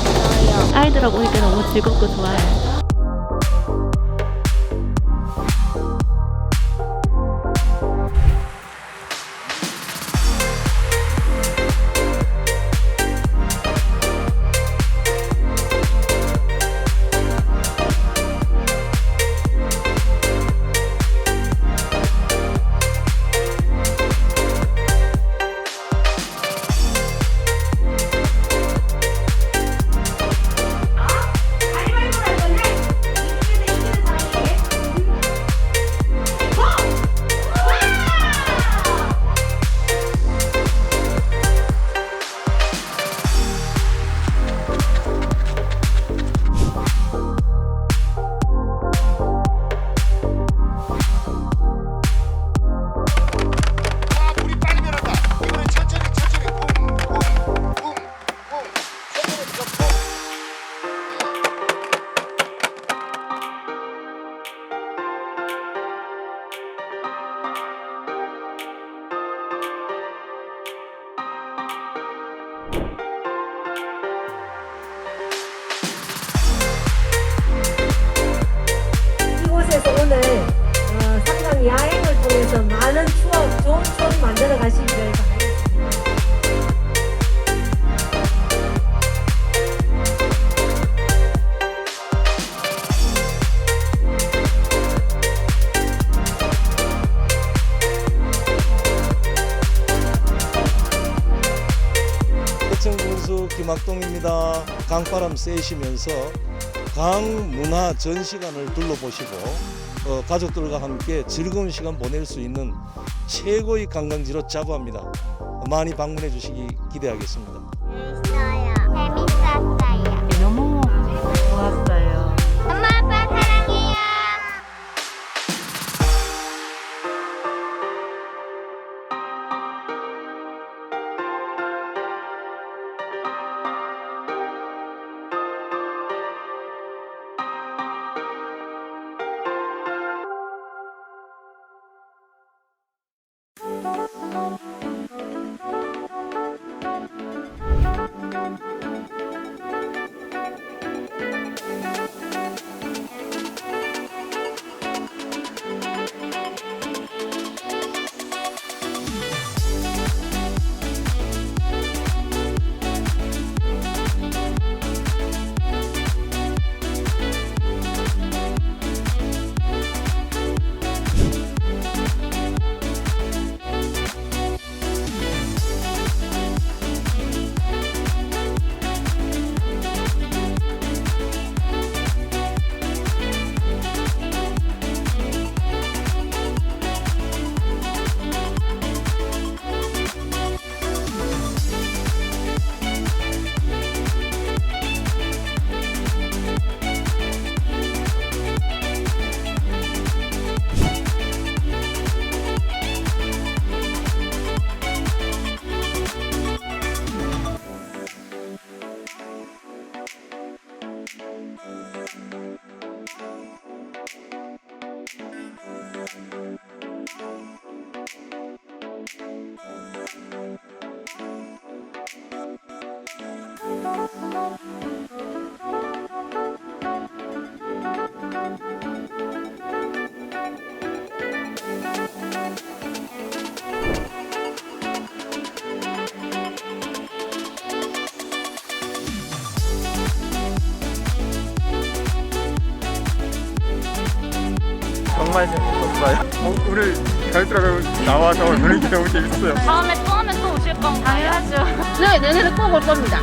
재밌었어요. 아이들하고 오니까 너무 즐겁고 좋아요. 통해서 많은 추억, 좋은 추억 만들어 가시기를 바라겠습니다. 해청 군수 김학동입니다. 강바람 쐬시면서 강 문화 전시관을 둘러보시고 어, 가족들과 함께 즐거운 시간 보낼 수 있는 최고의 관광지로 자부합니다. 많이 방문해 주시기 기대하겠습니다. 정말 재밌었어요. 어, 오늘 가족들하고 나와서 노는 게 너무 재밌었어요. 다음에 또 하면 또 오실 건가요? 당연하죠. 네, 내년에 꼭 올 겁니다.